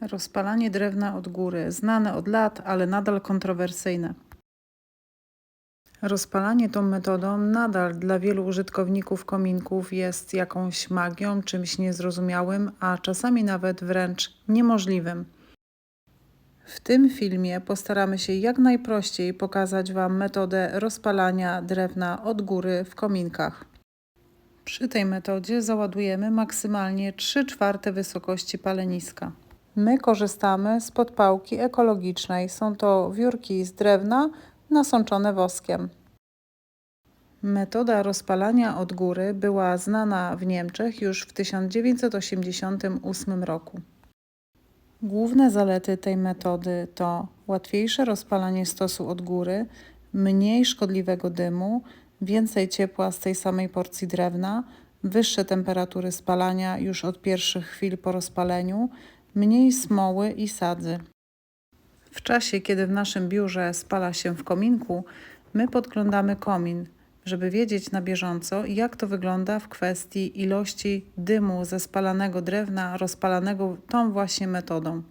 Rozpalanie drewna od góry, znane od lat, ale nadal kontrowersyjne. Rozpalanie tą metodą nadal dla wielu użytkowników kominków jest jakąś magią, czymś niezrozumiałym, a czasami nawet wręcz niemożliwym. W tym filmie postaramy się jak najprościej pokazać Wam metodę rozpalania drewna od góry w kominkach. Przy tej metodzie załadujemy maksymalnie 3 czwarte wysokości paleniska. My korzystamy z podpałki ekologicznej. Są to wiórki z drewna nasączone woskiem. Metoda rozpalania od góry była znana w Niemczech już w 1988 roku. Główne zalety tej metody to łatwiejsze rozpalanie stosu od góry, mniej szkodliwego dymu, więcej ciepła z tej samej porcji drewna, wyższe temperatury spalania już od pierwszych chwil po rozpaleniu, mniej smoły i sadzy. W czasie, kiedy w naszym biurze spala się w kominku, my podglądamy komin, żeby wiedzieć na bieżąco, jak to wygląda w kwestii ilości dymu ze spalanego drewna rozpalanego tą właśnie metodą.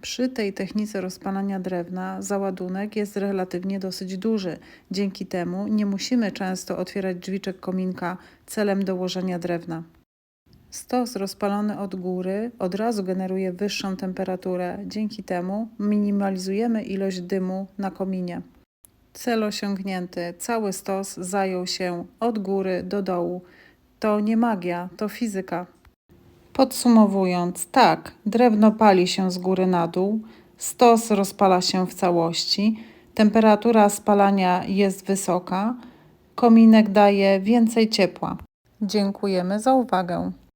Przy tej technice rozpalania drewna załadunek jest relatywnie dosyć duży. Dzięki temu nie musimy często otwierać drzwiczek kominka celem dołożenia drewna. Stos rozpalony od góry od razu generuje wyższą temperaturę. Dzięki temu minimalizujemy ilość dymu na kominie. Cel osiągnięty. Cały stos zajął się od góry do dołu. To nie magia, to fizyka. Podsumowując, tak, drewno pali się z góry na dół, stos rozpala się w całości, temperatura spalania jest wysoka, kominek daje więcej ciepła. Dziękujemy za uwagę.